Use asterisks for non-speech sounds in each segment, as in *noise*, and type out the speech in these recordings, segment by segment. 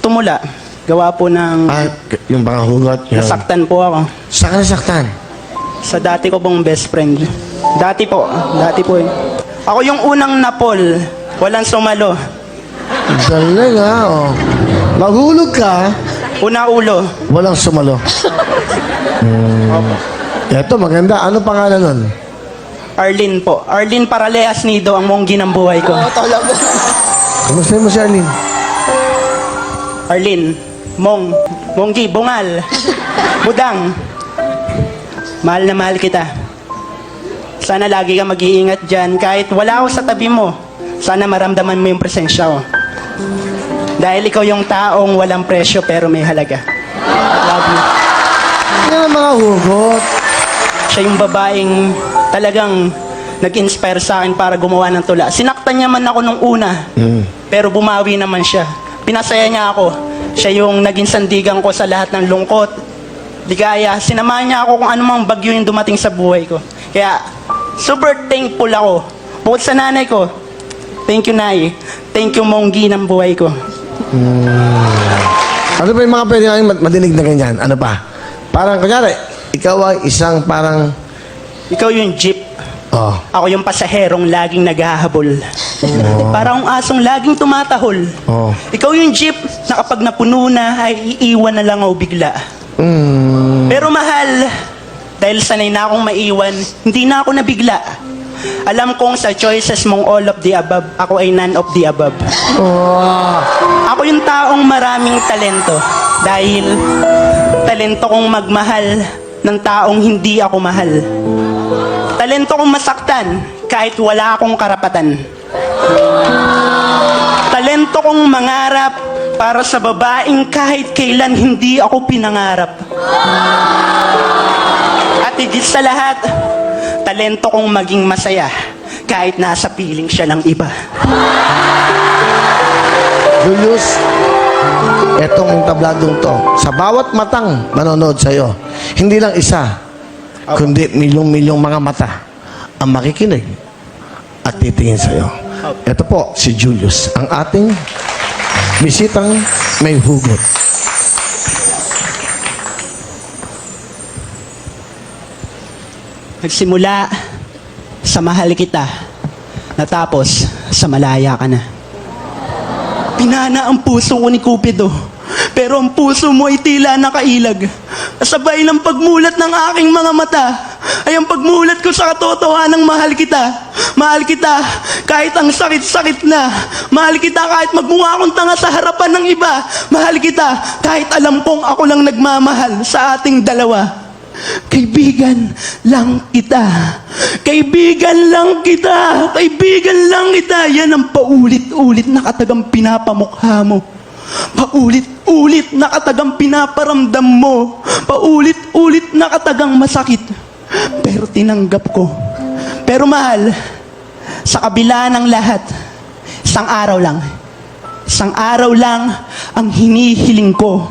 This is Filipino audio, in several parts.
tumula. Gawa po ng Ah, k- yung mga hugot. Yun. nasaktan po ako. Saan ka nasaktan? Sa dati ko pong best friend. Dati po, dati po eh. Ako yung unang napol. Walang sumalo. Talaga, oh. Mahulog ka, Una ulo. walang sumalo. Hmm. Eto, maganda. Ano pangalan nun? Arlene po. Arlene Paraleas Nido ang monggi ng buhay ko. Kamusta mo si Arlene? Arlene, Mong, Monggi, Bungal, *laughs* Budang. Mahal na mahal kita. Sana lagi ka mag-iingat dyan. Kahit wala ako sa tabi mo, sana maramdaman mo yung presensya ko. Dahil ikaw yung taong walang presyo pero may halaga. Love you. Yan ang mga hugot. Siya yung babaeng talagang nag-inspire sa akin para gumawa ng tula. Sinaktan niya man ako nung una, Mm. pero bumawi naman siya. Pinasaya niya ako. Siya yung naging sandigan ko sa lahat ng lungkot, ligaya. Sinamahan niya ako kung anumang bagyo yung dumating sa buhay ko. Kaya, super thankful ako. Bukod sa nanay ko, thank you, Nay. Thank you, Monggi ng buhay ko. Ano pa yung mga pwede namin madinig na ganyan? Ano pa? Parang, kunyari, ikaw ay isang parang, Ikaw yung jeep. Oh, Ako yung pasaherong laging naghahabol. Parang asong laging tumatahol. oh, Ikaw yung jeep na kapag napuno na ay iiwan na lang ako bigla. mm, Pero mahal, dahil sanay na akong maiwan, hindi na ako nabigla. Alam kong sa choices mong all of the above, ako ay none of the above. oh, Ako yung taong maraming talento dahil talento kong magmahal ng taong hindi ako mahal. Talento kong masaktan kahit wala akong karapatan. Talento kong mangarap para sa babaeng kahit kailan hindi ako pinangarap. At higit sa lahat, talento kong maging masaya kahit nasa piling siya ng iba. Julius, etong tabladong to, sa bawat matang manonood sa'yo, hindi lang isa, kundi milyong-milyong mga mata ang makikinig at titingin sa'yo. Ito po, si Julius, ang ating bisitang may hugot. Nagsimula sa mahal kita, natapos sa malaya ka na. Pinana ang puso ko ni Cupido, pero ang puso mo ay tila nakailag. Kasabay ng pagmulat ng aking mga mata, ay ang pagmulat ko sa katotohanan ng mahal kita. Mahal kita kahit ang sakit-sakit na. Mahal kita kahit magmukha akong tanga sa harapan ng iba. Mahal kita kahit alam kong ako lang nagmamahal sa ating dalawa. Kaibigan lang kita. Kaibigan lang kita. Kaibigan lang kita. Yan ang paulit-ulit na katagang pinapamukha mo. Paulit-ulit na katagang pinaparamdam mo. Paulit-ulit na katagang masakit. Pero tinanggap ko. Pero mahal, sa kabila ng lahat, isang araw lang, Isang araw lang ang hinihiling ko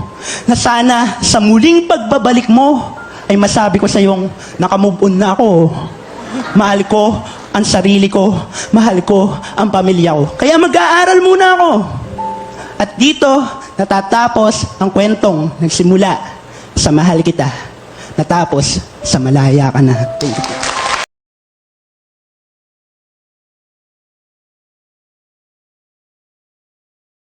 na sana sa muling pagbabalik mo ay masabi ko sa iyong nakamove on na ako. Mahal ko ang sarili ko, mahal ko ang pamilya ko. Kaya mag-aaral muna ako. At dito natatapos ang kwentong nagsimula sa mahal kita. Natapos sa malaya ka na. Thank you.